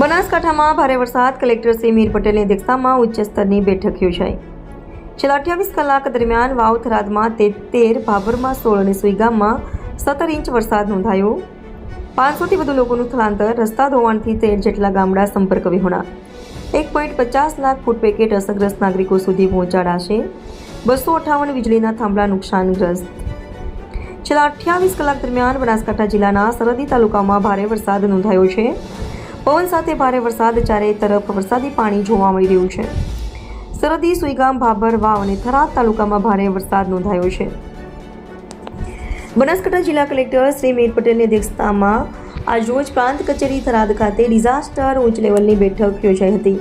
બનાસકાંઠામાં ભારે વરસાદ. કલેક્ટર શ્રી મીર પટેલની અધ્યક્ષતામાં ઉચ્ચ સ્તરની બેઠક યોજાઈ. છેલ્લા અઠ્યાવીસ કલાક દરમિયાન વાવ થરાદમાં તેર, ભાભરમાં સોળ અને સુઈગામમાં સત્તર ઇંચ વરસાદ નોંધાયો. પાંચસોથી વધુ લોકોનું સ્થળાંતર રસ્તા ધોવાણથી તેર જેટલા ગામડા સંપર્ક વિહોણા. એક પોઈન્ટ પચાસ લાખ ફૂટ પેકેટ અસરગ્રસ્ત નાગરિકો સુધી પહોંચાડાશે. બસો અઠ્ઠાવન વીજળીના થાંભલા નુકસાનગ્રસ્ત. છેલ્લા અઠ્યાવીસ કલાક દરમિયાન બનાસકાંઠા જિલ્લાના સરહદી તાલુકામાં ભારે વરસાદ નોંધાયો છે. પવન સાથે ભારે વરસાદ, ચારે તરફ વરસાદી પાણી જોવા મળી રહ્યું છે. સરહદી, સુઈગામ, ભાભર, વાવ અને થરાદ તાલુકામાં ભારે વરસાદ નોંધાયો છે. બનાસકાંઠા જિલ્લા કલેક્ટર શ્રી મીર પટેલની અધ્યક્ષતામાં આજરોજ પ્રાંત કચેરી થરાદ ખાતે ડિઝાસ્ટર ઉચ્ચ લેવલની બેઠક યોજાઈ હતી.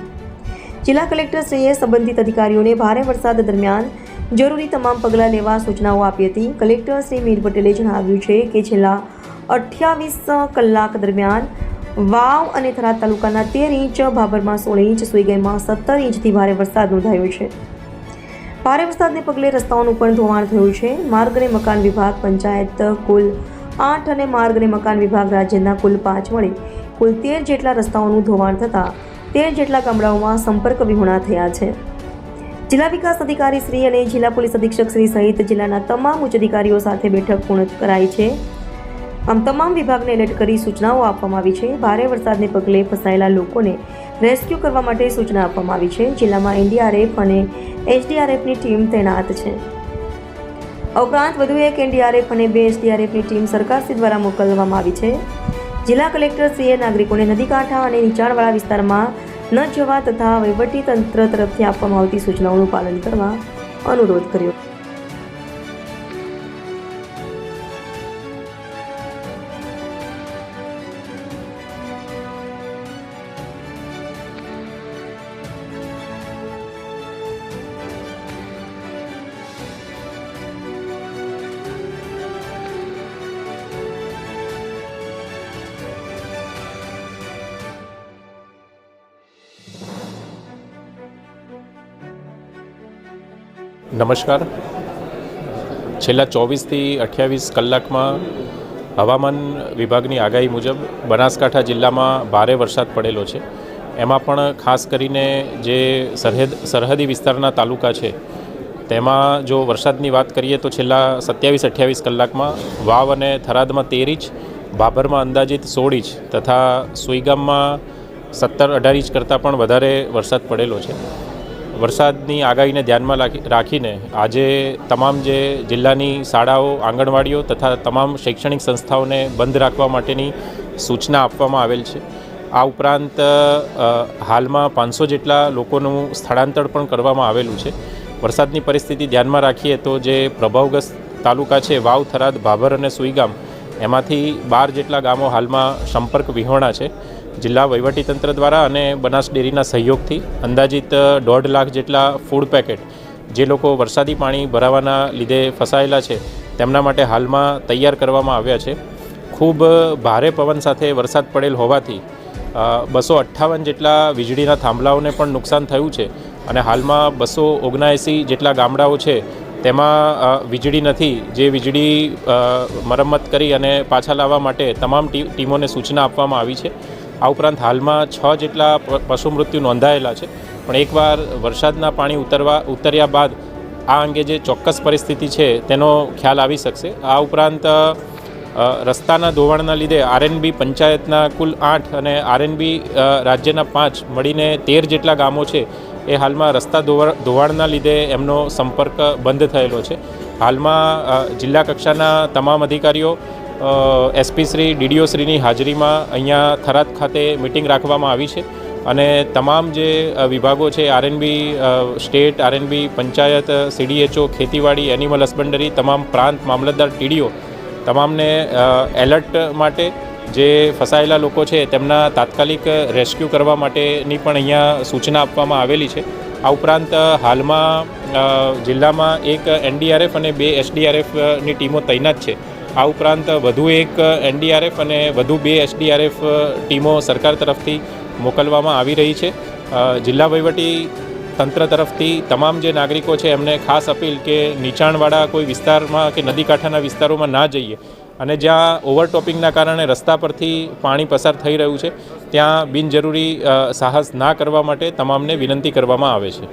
જિલ્લા કલેક્ટરશ્રીએ સંબંધિત અધિકારીઓને ભારે વરસાદ દરમિયાન જરૂરી તમામ પગલાં લેવા સૂચનાઓ આપી હતી. કલેક્ટર શ્રી મીર પટેલે જણાવ્યું છે કે છેલ્લા અઠ્યાવીસ કલાક દરમિયાન વાવ અને થરાદ તાલુકાના તેર ઇંચ, ભાભરમાં સોળ ઇંચ, સુઈગાઈમાં સત્તર ઇંચથી ભારે વરસાદ નોંધાયો છે. ભારે વરસાદને પગલે રસ્તાઓનું પણ ધોવાણ થયું છે. માર્ગ અને મકાન વિભાગ પંચાયત કુલ આઠ અને માર્ગ અને મકાન વિભાગ રાજ્યના કુલ પાંચ વડે કુલ તેર જેટલા રસ્તાઓનું ધોવાણ થતાં તેર જેટલા ગામડાઓમાં સંપર્ક વિહોણા થયા છે. જિલ્લા વિકાસ અધિકારી શ્રી અને જિલ્લા પોલીસ અધિક્ષક શ્રી સહિત જિલ્લાના તમામ ઉચ્ચ અધિકારીઓ સાથે બેઠક પૂર્ણ કરાઈ છે. આમ તમામ વિભાગને એલર્ટ કરી સૂચનાઓ આપવામાં આવી છે. ભારે વરસાદને પગલે ફસાયેલા લોકોને રેસ્ક્યુ કરવા માટે સૂચના આપવામાં આવી છે. જિલ્લામાં એનડીઆરએફ અને એચડીઆરએફની ટીમ તૈનાત છે. ઉપરાંત વધુ એક એનડીઆરએફ અને બે એચડીઆરએફની ટીમ સરકારશ્રી દ્વારા મોકલવામાં આવી છે. જિલ્લા કલેક્ટરશ્રીએ નાગરિકોને નદીકાંઠા અને નીચાણવાળા વિસ્તારમાં ન જવા તથા વહીવટી તંત્ર તરફથી આપવામાં આવતી સૂચનાઓનું પાલન કરવા અનુરોધ કર્યો. નમસ્કાર. છેલ્લા ચોવીસથી અઠ્યાવીસ કલાકમાં હવામાન વિભાગની આગાહી મુજબ બનાસકાંઠા જિલ્લામાં ભારે વરસાદ પડેલો છે. એમાં પણ ખાસ કરીને જે સરહદ, સરહદી વિસ્તારના તાલુકા છે, તેમાં જો વરસાદની વાત કરીએ તો છેલ્લા સત્યાવીસ, અઠ્યાવીસ કલાકમાં વાવ અને થરાદમાં તેર ઇંચ ભાભરમાં અંદાજિત સોળ ઇંચ તથા સુઈગામમાં સત્તર અઢાર ઇંચ કરતાં પણ વધારે વરસાદ પડેલો છે. વરસાદની આગાહીને ધ્યાનમાં રાખી- રાખીને આજે તમામ જે જિલ્લાની શાળાઓ, આંગણવાડીઓ તથા તમામ શૈક્ષણિક સંસ્થાઓને બંધ રાખવા માટેની સૂચના આપવામાં આવેલ છે. આ ઉપરાંત હાલમાં પાંચસો જેટલા લોકોનું સ્થળાંતર પણ કરવામાં આવેલું છે. વરસાદની પરિસ્થિતિ ધ્યાનમાં રાખીએ તો જે પ્રભાવગ્રસ્ત તાલુકા છે, વાવ, થરાદ, ભાભર અને સુઈગામ, એમાંથી બાર જેટલા ગામો હાલમાં સંપર્ક વિહોણા છે. જિલ્લા વહીવટીતંત્ર દ્વારા અને બનાસ ડેરીના સહયોગથી અંદાજિત દોઢ લાખ જેટલા ફૂડ પેકેટ જે લોકો વરસાદી પાણી ભરાવાના લીધે ફસાયેલા છે, તેમના માટે હાલમાં તૈયાર કરવામાં આવ્યા છે. ખૂબ ભારે પવન સાથે વરસાદ પડેલ હોવાથી બસો અઠ્ઠાવન જેટલા વીજળીના થાંભલાઓને પણ નુકસાન થયું છે અને હાલમાં બસો ઓગણએંસી જેટલા ગામડાઓ છે, તેમાં વીજળી નથી. જે વીજળી મરમ્મત કરી અને પાછા લાવવા માટે તમામ ટીમોને સૂચના આપવામાં આવી છે. આ ઉપરાંત હાલમાં છ જેટલા પશુ મૃત્યુ નોંધાયેલા છે. પણ એકવાર વરસાદના પાણી ઉતરવા, ઉતર્યા બાદ આ અંગે જે ચોક્કસ પરિસ્થિતિ છે તેનો ખ્યાલ આવી શકશે. આ ઉપરાંત રસ્તાના ધોવાણના લીધે આરએનબી પંચાયતના કુલ આઠ અને આરએનબી રાજ્યના પાંચ મળીને તેર જેટલા ગામો છે એ હાલમાં રસ્તા ધોવા- ધોવાણના લીધે એમનો સંપર્ક બંધ થયેલો છે. હાલમાં જિલ્લા કક્ષાના તમામ અધિકારીઓ એસપી શ્રી ડીડીઓ શ્રીની હાજરીમાં અહીંયા થરાદ ખાતે મિટિંગ રાખવામાં આવી છે અને તમામ જે વિભાગો છે RNB state RNB panchayat CDHO ખેતીવાડી, એનિમલ હસબન્ડરી, તમામ પ્રાંત, મામલતદાર ટીડીઓ તમામને એલર્ટ માટે જે ફસાયેલા લોકો છે તેમના તાત્કાલિક રેસ્ક્યુ કરવા માટેની પણ અહીંયા સૂચના આપવામાં આવેલી છે. આ ઉપરાંત હાલમાં જિલ્લામાં એક એનડીઆરએફ અને બે એસડીઆરએફની ટીમો તૈનાત છે. આ ઉપરાંત વધુ એક એનડીઆરએફ અને વધુ બે એસડીઆરએફ ટીમો સરકાર તરફથી મોકલવામાં આવી રહી છે. જિલ્લા વહીવટી તંત્ર તરફથી તમામ જે નાગરિકો છે, એમને ખાસ અપીલ કે નીચાણવાળા કોઈ વિસ્તારમાં કે નદી કાંઠાના વિસ્તારોમાં ના જઈએ અને જ્યાં ઓવરટોપિંગના કારણે રસ્તા પરથી પાણી પસાર થઈ રહ્યું છે, ત્યાં બિનજરૂરી સાહસ ના કરવા માટે તમામને વિનંતી કરવામાં આવે છે.